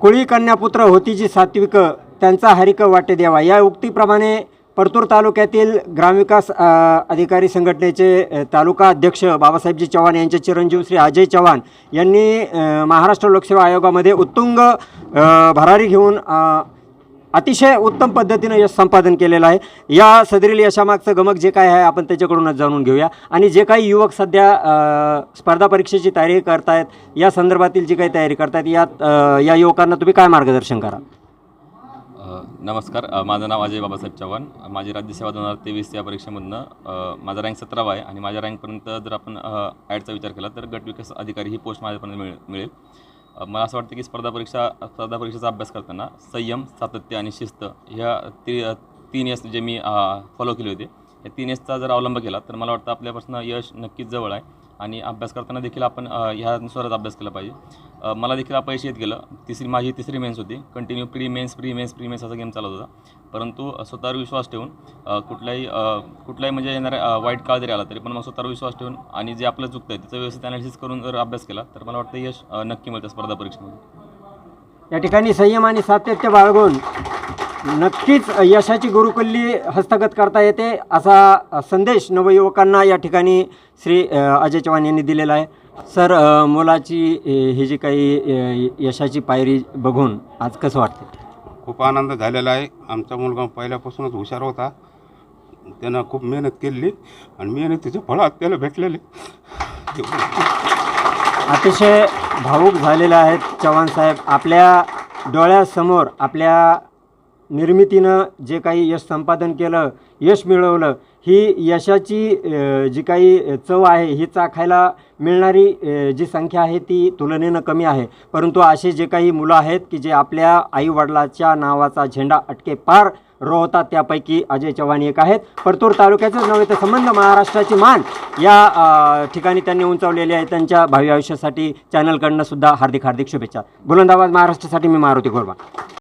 कुळी कन्यापुत्र होती जी सात्विक त्यांचा हरिक वाटे द्यावा या उक्तीप्रमाणे परतूर तालुक्यातील ग्रामविकास अधिकारी संघटनेचे तालुका अध्यक्ष बाबासाहेबजी चव्हाण यांचे चिरंजीव श्री अजय चव्हाण यांनी महाराष्ट्र लोकसेवा आयोगामध्ये उत्तुंग भरारी घेऊन अतिशय उत्तम पद्धतीनं यश संपादन केलेलं आहे. या सदरील यशामागचं गमक जे काय आहे आपण त्याच्याकडूनच जाणून घेऊया. आणि जे काही युवक सध्या स्पर्धा परीक्षेची तयारी करतायत या संदर्भातील जी काही तयारी करतायत यात या युवकांना तुम्ही काय मार्गदर्शन करा? नमस्कार. माझं नाव अजय बाबासाहेब चव्हाण. माझी राज्यसेवा दोन हजार तेवीस या परीक्षेमधनं माझा रँक सतरावा आहे. आणि माझ्या रँकपर्यंत जर आपण ॲडचा विचार केला तर गट विकास अधिकारी ही पोस्ट माझ्यापर्यंत मिळेल मिळेल. मला असं वाटतं की स्पर्धा परीक्षा स्पर्धा परीक्षेचा अभ्यास करताना संयम सातत्य आणि शिस्त ह्या ती तीन एस जे मी फॉलो केले होते या तीन एसचा जर अवलंब केला तर मला वाटतं आपल्यापासून यश नक्कीच जवळ आहे. आणि अभ्यास करताना देखील आपण ह्यानुसारच अभ्यास केला पाहिजे. मला देखील अपयश येत गेलं. तिसरी माझी तिसरी मेन्स होती. Continue pre mains pre mains pre mains असा गेम चालत होता. परंतु स्वतःवर विश्वास ठेवून कुठलाही कुठलाही म्हणजे येणाऱ्या वाईट काळ जरी आला तरी पण मग स्वतःवर विश्वास ठेवून आणि जे आपलं चुकतं आहे त्याचं व्यवस्थित ॲनालिसिस करून जर अभ्यास केला तर मला वाटतं यश नक्की मिळतं स्पर्धा परीक्षेमध्ये. या ठिकाणी संयम आणि सातत्य बाळगून नक्कीच यशाची गुरुकुल्ली हस्तगत करता येते असा संदेश नवयुवकांना या ठिकाणी श्री अजय चव्हाण यांनी दिलेला आहे. सर मुलाची ही जी काही यशाची पायरी बघून आज कसं वाटतं खूप आनंद झालेला आहे. आमचा मुलगा पहिल्यापासूनच हुशार होता. त्यानं खूप मेहनत केली आणि मेहनतीचं फळ त्याला भेटलेले. अतिशय भावूक झालेले आहेत चव्हाण साहेब. आपल्या डोळ्यासमोर आपल्या निर्मितीनं जे काही यश संपादन केलं यश मिळवलं ही यशाची जी काही चव आहे ही चाखायला मिळणारी जी संख्या आहे ती तुलनेनं कमी आहे. परंतु असे जे काही मुलं आहेत की जे आपल्या आईवडिलाच्या नावाचा झेंडा अटके पार रोवतात त्यापैकी अजय चव्हाण एक आहेत. परतूर तालुक्याचंच नव्हे तर संबंध महाराष्ट्राची मान या ठिकाणी त्यांनी उंचावलेली आहे. त्यांच्या भावी आयुष्यासाठी चॅनलकडनं सुद्धा हार्दिक हार्दिक शुभेच्छा. बुलंदाबाद महाराष्ट्रासाठी मी मारुती गोरबा